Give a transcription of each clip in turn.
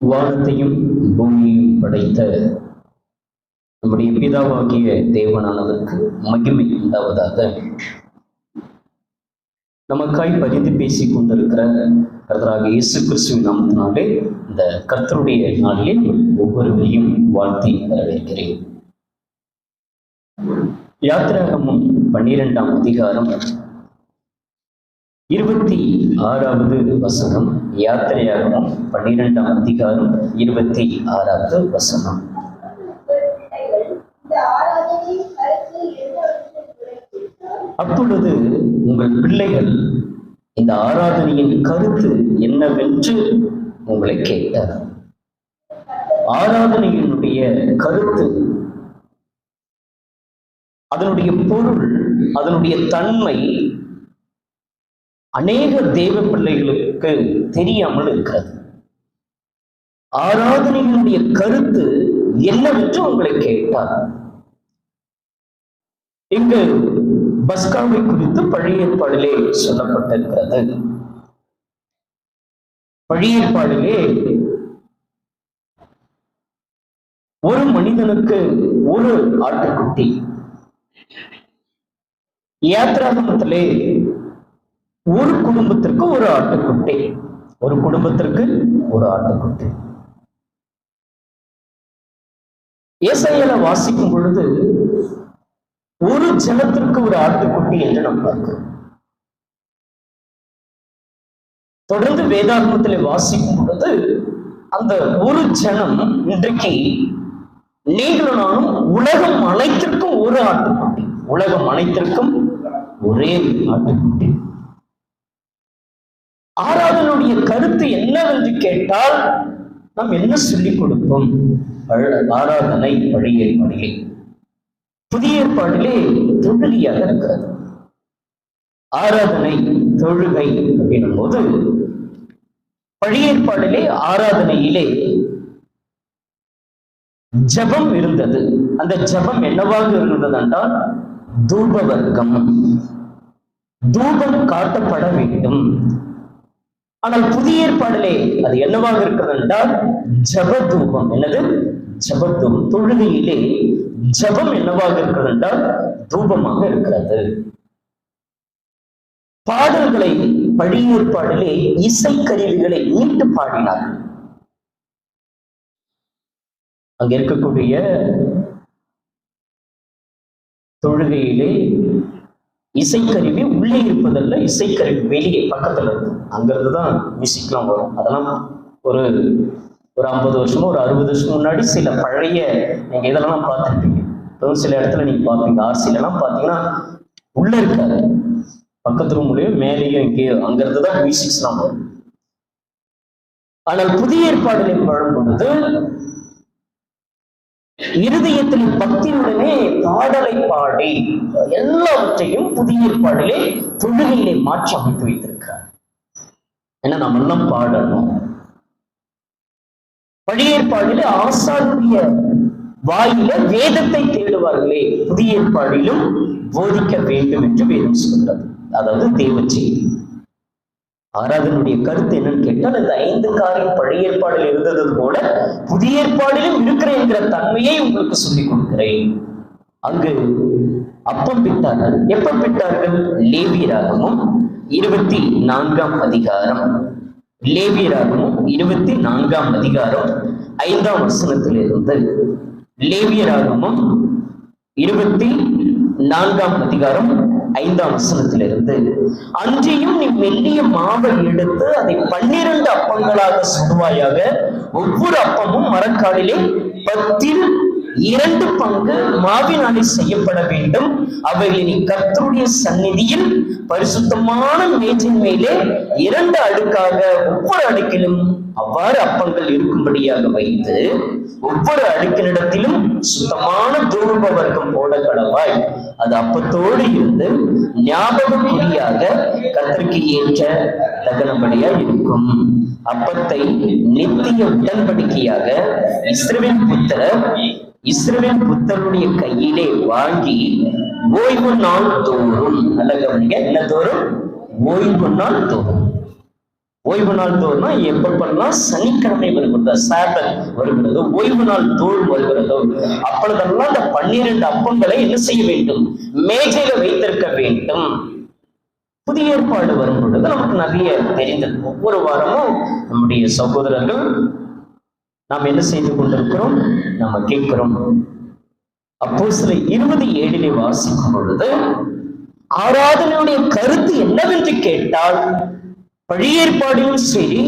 வானத்தையும் பூமியையும் படைத்த நம்முடைய பிதாவாகிய தேவனானவருக்கு மகிமை உண்டாவதாக நமக்காய் பரிந்து பேசிக் கொண்டிருக்கிற கர்த்தராக இயேசு கிறிஸ்துவின் நாமத்தினாலே இந்த கர்த்தருடைய நாளிலே ஒவ்வொருவரையும் வாழ்த்தி வரவேற்கிறேன். யாத்திராகமும் பன்னிரெண்டாம் அதிகாரம் இருபத்தி ஆறாவது வசனம் யாத்திரையாகவும் பன்னிரெண்டாம் அதிகாரம் இருபத்தி ஆறாவது வசனம். அப்பொழுது உங்கள் பிள்ளைகள் இந்த ஆராதனையின் கருத்து என்னவென்று உங்களை கேட்டார். ஆராதனையினுடைய கருத்து அதனுடைய பொருள் அதனுடைய தன்மை அநேக தேவ பிள்ளைகளுக்கு தெரியாமல் இருக்கிறது. ஆராதனையினுடைய கருத்து என்னவென்று உங்களை கேட்டார். இங்கு பஸ்காவை குறித்து பழையற்பாடிலே சொல்லப்பட்டிருக்கிறது. பழையற்பாடிலே ஒரு மனிதனுக்கு ஒரு ஆட்டுக்குட்டி. யாத்ராகமத்திலே ஒரு குடும்பத்திற்கு ஒரு ஆட்டுக்குட்டி. ஒரு குடும்பத்திற்கு ஒரு ஆட்டுக்குட்டி. இசையில வாசிக்கும் பொழுது ஒரு ஜனத்திற்கு ஒரு ஆட்டுக்குட்டி என்று நாம் பார்க்கிறோம். தொடர்ந்து வேதாகமத்தில் வாசிக்கும் பொழுது அந்த ஒரு ஜனம் இன்றைக்கு நீங்களும் நானும் உலகம் அனைத்திற்கும் ஒரு ஆட்டுக்குட்டி. உலகம் அனைத்திற்கும் ஒரே ஆட்டுக்குட்டி. ஆராதனுடைய கருத்து என்னவென்று கேட்டால் நாம் என்ன சொல்லிக் கொடுப்போம்? ஆராதனை பழைய ஏற்பாடிலே. புதிய ஏற்பாடிலே தொழுகையாக இருக்கிறது. ஆராதனை தொழுகை அப்படின்னும் போது பழைய ஏற்பாடிலே ஆராதனையிலே ஜெபம் இருந்தது. அந்த ஜெபம் என்னவாக இருந்தது என்றால் தூப வர்க்கம் தூபம் காட்டப்பட வேண்டும். ஆனால் புதிய ஏற்பாடிலே அது என்னவாக இருக்கிறது என்றால் ஜபதூபம். என்னது? ஜப தொழுகையிலே ஜபம் என்னவாக இருக்கிறது என்றால் தூபமாக இருக்கிறது. பாடல்களை பழைய ஏற்பாடிலே இசைக்கருவிகளை மீட்டு பாடினார்கள் அங்க இருக்கக்கூடிய தொழுகையிலே இசைக்கருவி உள்ளே இருப்பதல்ல இசைக்கருவி வெளியே பக்கத்துல இருக்கு. அங்கிருந்து தான் மியூசிக்லாம் வரும். அதெல்லாம் ஒரு ஒரு ஐம்பது வருஷமோ ஒரு அறுபது வருஷம் முன்னாடி சில பழைய நீங்க இதெல்லாம் பார்த்துருப்பீங்க. இப்போ சில இடத்துல நீங்க பார்ப்பீங்க. ஆர்சிலெல்லாம் பார்த்தீங்கன்னா உள்ள இருக்காது. பக்கத்து ரூம்லயோ மேலேயோ இங்கேயோ அங்கிருந்து தான் மியூசிக்ஸ்லாம் வரும். ஆனால் புதிய ஏற்பாடுகளை வாழும் பொழுது இருதயத்தில் பக்தியுடனே பாடலை பாடி எல்லாவற்றையும் புதிய ஏற்பாடிலே தொழுகையிலே மாற்றி அமைத்து வைத்திருக்கிறார். ஏன்னா நம்ம எல்லாம் பாடணும்? பழைய ஏற்பாடிலே ஆசாரிய வாயில வேதத்தை தேடுவார்களே புதிய ஏற்பாடிலும் போதிக்க வேண்டும் என்று வேதம் சொல்றது அதாவது தேவ செய்தி ஆராதனுடைய கருத்து என்னன்னு கேட்டால் இந்த ஐந்து காரியம் பழைய ஏற்பாடில் இருந்தது போல புதிய ஏற்பாடிலும் இருக்கிற என்கிற தன்மையை உங்களுக்கு சொல்லிக் கொடுக்கிறேன். அங்கு அப்பம் பிட்டார்கள். எப்ப பிட்டார்கள்? லேவியராகவும் இருபத்தி நான்காம் அதிகாரம். லேவியராகவும் இருபத்தி நான்காம் அதிகாரம் ஐந்தாம் வசனத்திலிருந்து. லேவியராகமும் இருபத்தி நான்காம் அதிகாரம் ஐந்தாம் வசனத்திலிருந்து அன்றையும் நீ மெல்லிய மாவை எடுத்து அதை பன்னிரண்டு அப்பங்களாக சுடுவாயாக ஒவ்வொரு அப்பமும் மரக்காலிலே பத்தில் இரண்டு பங்கு மாவினாலே செய்யப்பட வேண்டும். அவைகளை நீ கர்த்தருடைய சந்நிதியில் பரிசுத்தமான மேஜின் மேலே இரண்டு அடுக்காக ஒவ்வொரு அடுக்கிலும் அவ்வாறு அப்பங்கள் இருக்கும்படியாக வைத்து ஒவ்வொரு அடுக்கினிடத்திலும் சுத்தமான தூப வர்க்கம் போட கடவாய். அது அப்பத்தோடு இருந்து ஞாபக குறியாக கத்திற்கு ஏற்ற தகனபடியா இருக்கும். அப்பத்தை நித்திய உடன்படிக்கையாக இஸ்ரவின் புத்தர் இஸ்ரவேல் புத்தருடைய கையிலே வாங்கி ஓய்வு நாள் தோறும் நல்ல கவனிங்க என்ன தோறும்? ஓய்வு நாள் தோறும். ஓய்வு நாள் தோறுனா எப்பப்பெல்லாம் சனிக்கிழமை வருகிறதோ சாபத் வருகிறதோ. ஓய்வு நாள் தோல் வருகிறதோ. அப்பொழுதெல்லாம் அந்த பன்னிரண்டு அப்பங்களை என்ன செய்ய வேண்டும்? மேஜையில வைத்திருக்க வேண்டும். புதிய ஏற்பாடு வரும் பொழுது நமக்கு நிறைய தெரிந்தது. ஒவ்வொரு வாரமும் நம்முடைய சகோதரர்கள் நாம் என்ன செய்து கொண்டிருக்கிறோம்? நம்ம கேட்கிறோம். அப்போ சில இருபது ஏழிலே வாசிக்கும் பொழுது ஆராதனையுடைய கருத்து என்னவென்று கேட்டால் பழைய ஏற்பாடிலும் சரி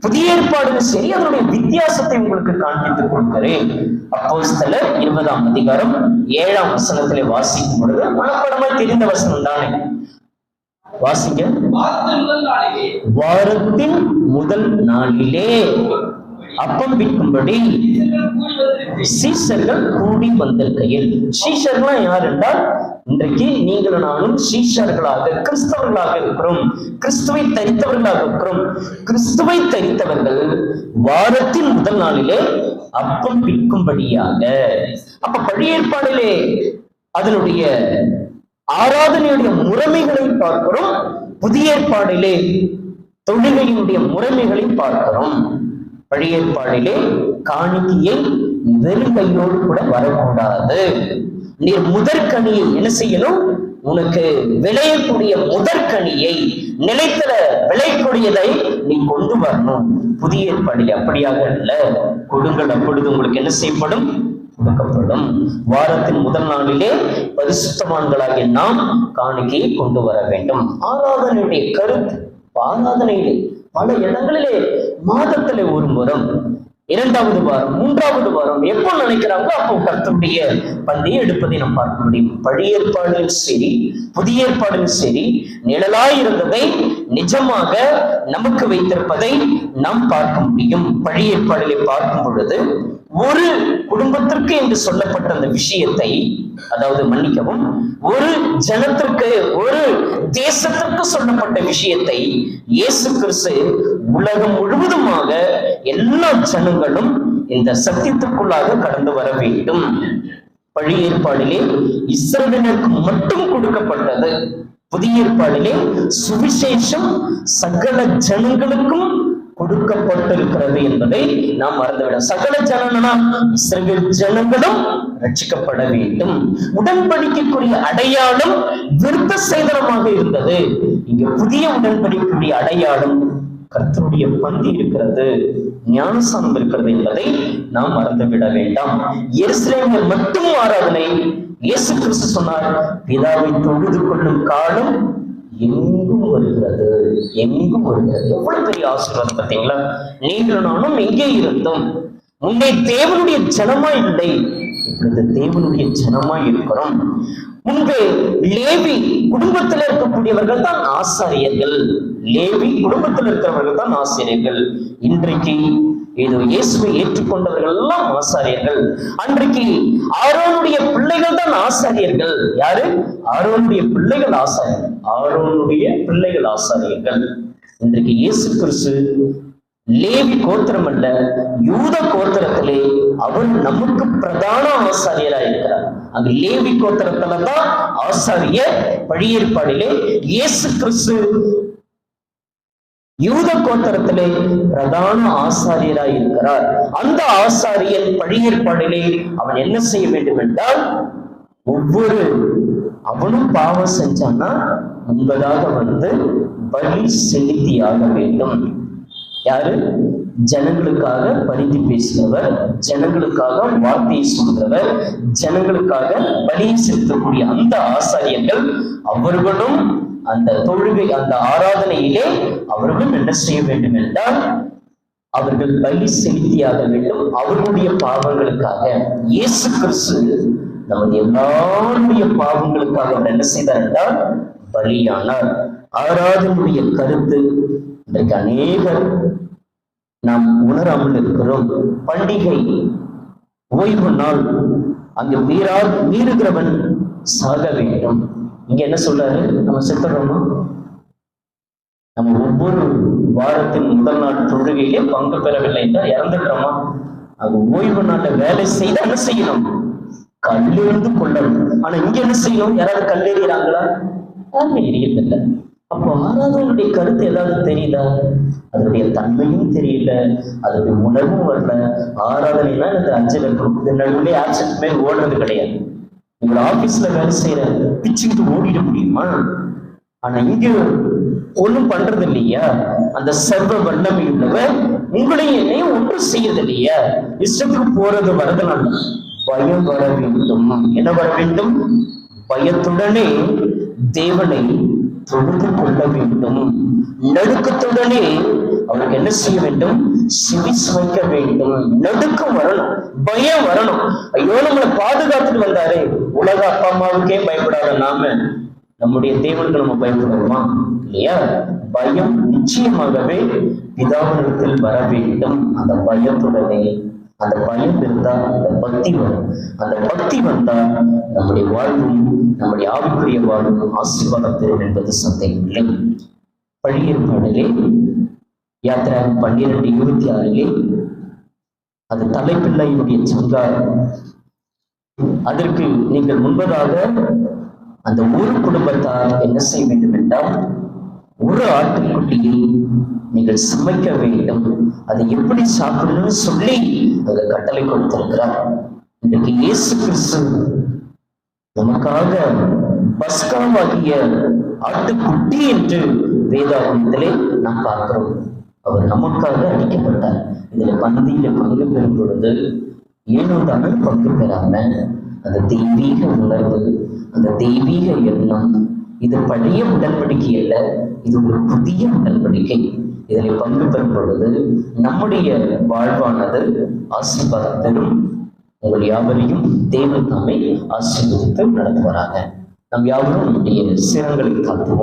புதிய ஏற்பாடிலும் சரி அதனுடைய வித்தியாசத்தை உங்களுக்கு காண்பித்துக் கொடுக்கிறேன். அப்போ சில இருபதாம் அதிகாரம் ஏழாம் வசனத்திலே வாசிக்கும் பொழுது மனப்படமாய் தெரிந்த வசனம் தானே? வாசிங்க. வாரத்தின் முதல் நாளிலே. அப்பம் விற்கும்படி சீசர்கள் கூடி சீஷர்கள் கூடி வந்திருக்கையில். சீஷர்கள்லாம் யார் என்றால் இன்றைக்கு நீங்களும் நானும் சீஷர்களாக கிறிஸ்தவர்களாக இருக்கிறோம். கிறிஸ்துவை தரித்தவர்களாக இருக்கிறோம். கிறிஸ்துவை தரித்தவர்கள் வாரத்தின் முதல் நாளிலே அப்பம் விற்கும்படியாக அப்ப பழைய ஏற்பாடிலே அதனுடைய ஆராதனையுடைய முறைமைகளை பார்க்கிறோம். புதிய ஏற்பாடிலே தொழுகையினுடைய முறைமைகளை பார்க்கிறோம். பழையற்பாடிலே காணிக்கையை வெறுமையோடு கூட வரக்கூடாது. நீ முதற்கனியை என்ன செய்யணும்? உனக்கு விளையக்கூடிய முதற்கனியை நிலைத்தல விளையக்கூடியதை நீ கொண்டு வரணும். புதிய ஏற்பாடு அப்படியாக இல்லை கொடுங்கள் அப்பொழுது உங்களுக்கு என்ன செய்யப்படும்? கொடுக்கப்படும். வாரத்தின் முதல் நாளிலே பரிசுத்தவான்களாகிய நாம் காணிக்கையை கொண்டு வர வேண்டும். ஆராதனையுடைய கருத்து ஆராதனையிலே பல இடங்களிலே மாதத்திலே ஒரு முறம் இரண்டாவது வாரம் மூன்றாவது வாரம் எப்போ நினைக்கிறாங்களோ அப்போ கர்த்தருடைய பந்தியை எடுப்பதை நாம் பார்க்க முடியும். பழைய ஏற்பாடும் சரி புதிய ஏற்பாடும் சரி நிழலாய் இருந்ததை நிஜமாக நமக்கு வைத்திருப்பதை நாம் பார்க்க முடியும். பழைய ஏற்பாடிலே பார்க்கும் பொழுது ஒரு குடும்பத்திற்கு என்று சொல்லப்பட்ட அந்த விஷயத்தை அதாவது மன்னிக்கவும் ஒரு ஜனத்திற்கு ஒரு தேசத்திற்கு சொல்லப்பட்ட விஷயத்தை இயேசு கிறிஸ்து உலகம் முழுவதுமாக எல்லா ஜனங்களும் இந்த சத்தியத்துக்குள்ளாக கடந்து வர வேண்டும். பழி ஏற்பாடிலே இஸ்ரவேலருக்கு மட்டும் கொடுக்கப்பட்டது. புதிய ஏற்பாடிலே சுவிசேஷம் சகல ஜனங்களுக்கும் கொடுக்கப்பட்டிருக்கிறது என்பதை நாம் மறந்துவிடும் சகல ஜனனா இஸ்ரவேல் ஜனங்களும் ரட்சிக்கப்பட வேண்டும். உடன்படிக்கைக்குரிய அடையாளம் விருத்த சேதனமாக இருந்தது. இங்க புதிய உடன்படிக்கைக்குரிய அடையாளம் கர்த்தருடைய பந்தி இருக்கிறது ஞானசானம் இருக்கிறது என்பதை நாம் மறந்துவிட வேண்டாம். எருசலேமில் மட்டும் ஆராதனை. இயேசு கிறிஸ்து சொன்னார் பிதாவை தொழுது கொள்ளும் காலம் எங்கும் வருகிறது எங்கும் வருகிறது. எவ்வளவு பெரிய ஆசீர்வாதம் பார்த்தீங்களா? நீங்கள் நானும் எங்கே இருந்தோம் முன்னே தேவனுடைய ஜனமா இல்லை இப்பொழுது தேவனுடைய ஜனமா இருக்கிறோம். முன்பு லேவி குடும்பத்தில் இருக்கக்கூடியவர்கள் தான் ஆசாரியர்கள். லேவி குடும்பத்தில் இருக்கிறவர்கள் தான் ஆசிரியர்கள். இன்றைக்கு ஏதோ இயேசுவை ஏற்றுக்கொண்டவர்கள் எல்லாம் ஆசாரியர்கள். அன்றைக்கு ஆரோனுடைய பிள்ளைகள் தான் ஆசாரியர்கள். யாரு? ஆரோனுடைய பிள்ளைகள் ஆசாரியர்கள். ஆரோனுடைய பிள்ளைகள் ஆசாரியர்கள். இன்றைக்கு இயேசு கிறிஸ்து லேவி கோத்திரம் அல்ல யூத கோத்திரத்திலே அவன் நமக்கு பிரதான ஆசாரியராக இருக்கிறார் அந்த லேவி கோத்திரத்துல தான் ஆசாரிய பழியேற்பாடிலே இயேசு கிறிஸ்து யூத கோத்திரத்திலே பிரதான ஆசாரியராய் இருக்கிறார். அந்த ஆசாரியன் பழியேற்பாடிலே அவன் என்ன செய்ய வேண்டும் என்றால் ஒவ்வொரு அவனும் பாவம் செஞ்சான்னா முன்பதாக வந்து பலி செலுத்தியாக வேண்டும். யாரு? ஜனங்களுக்காக பணிந்து பேசுகிறவர் ஜனங்களுக்காக வார்த்தையை சொல்கிறவர் ஜனங்களுக்காக பணியை செலுத்தக்கூடிய அந்த ஆசாரியர்கள் அவர்களும் அந்த தொழுகை அந்த ஆராதனையிலே அவர்களும் என்ன செய்ய வேண்டும் என்றால் அவர்கள் பலி செலுத்தியாக வேண்டும் அவர்களுடைய பாவங்களுக்காக. இயேசு கிறிஸ்து நமது எல்லாருடைய பாவங்களுக்காக அவர் என்ன செய்தார் என்றால் பலியானார். ஆராதனுடைய கருத்து இன்றைக்கு அநேகர் நாம் உணராமல் இருக்கிறோம். பண்டிகை ஓய்வு நாள் அங்கு மீறா மீறுகிறவன் சாக வேண்டும். இங்க என்ன சொல்றாரு? நம்ம செத்துறோமா நம்ம ஒவ்வொரு வாரத்தின் முதல் நாள் தொழுகையிலே பங்கு பெறவில்லை என்றால் இறந்துடுறோமா அது ஓய்வு நாள்ல வேலை செய்து என்ன செய்யணும்? கல்லெறிந்து கொள்ளணும். ஆனா இங்க என்ன செய்யணும்? யாராவது கல்லெறிகிறாங்களா? யாருமே எரியதில்லை அப்போ ஆறாதவனுடைய கருத்து ஏதாவது தெரியுதா அதனுடைய தன்மையும் தெரியல. அதனுடைய உணர்வும் வரல. ஆராதனைனா இந்த அஞ்சல் இருக்கும் இந்த ஆக்சன் மேல் ஓடுறது கிடையாது. உங்களோட ஆபீஸ்ல வேலை செய்யற பிச்சுக்கிட்டு ஓடிட முடியுமா? ஆனா இங்க ஒண்ணும் பண்றது இல்லையா? அந்த சர்வ வல்லமை உள்ளவர் உங்களையும் என்னையும் ஒன்றும் செய்யறது இல்லையா? இஷ்டத்துக்கு போறது வரதுனால பயம் வர வேண்டும். என்ன வர வேண்டும்? பயத்துடனே தேவனை தொழுது கொள்ள வேண்டும் நடுக்கத்துடனே அவருக்கு என்ன செய்ய வேண்டும்? செவி சுவைக்க வேண்டும். நடுக்கம் வரணும். பயம் வரணும். ஐயோ நம்மளை பாதுகாத்துட்டு வந்தாரே. உலக அப்பா அம்மாவுக்கே பயப்படாத நாம. நம்முடைய தேவனுக்கு நம்ம பயப்படுவோமா? இல்லையா? பயம் நிச்சயமாகவே பிதாவினிடத்தில் வர வேண்டும் அந்த பயத்துடனே அந்த பயம் இருந்தா அந்த பக்தி வரும். அந்த பக்தி வந்தா நம்முடைய வாழ்வும் நம்முடைய ஆவிக்குரிய வாழ்வும் ஆசீர்வாதம் பெறும் என்பது சந்தேகம் இல்லை. பழைய பாடலே யாத்திரா பன்னிரண்டு இருபத்தி ஆறிலே அந்த தலைப்பிள்ளையினுடைய சங்கார் அதற்கு நீங்கள் முன்பதாக அந்த ஒரு குடும்பத்தார் என்ன செய்ய வேண்டும் என்றால் ஒரு ஆட்டுக்குட்டியை நீங்கள் சமைக்க வேண்டும். அதை எப்படி சாப்பிடணும்னு சொல்லி அங்க கட்டளை கொடுத்திருக்கிறார். இன்றைக்கு இயேசு கிறிஸ்து நமக்காக பஸ்காவாகிய ஆட்டுக்குட்டி என்று வேதாகமத்திலே நாம் பார்க்கிறோம். அவர் நமக்காக அடிக்கப்பட்டார். இதுல பந்தியில பங்கு பெறும் பொழுது ஏனோ தானே பங்கு பெறாம அந்த தெய்வீக உணர்வு அந்த தெய்வீக எண்ணம் இது பழைய உடன்படிக்கை அல்ல இது ஒரு புதிய உடன்படிக்கை. இதில் பங்கு பெறும் பொழுது நம்முடைய வாழ்வானது ஆசீர்வாதம் பெறும். உங்கள் யாவரையும் தேவன் நம்மை ஆசீர்வதித்து நடத்துவாராக. நம் யாவரும் நம்முடைய சிரங்களை காத்துவோம்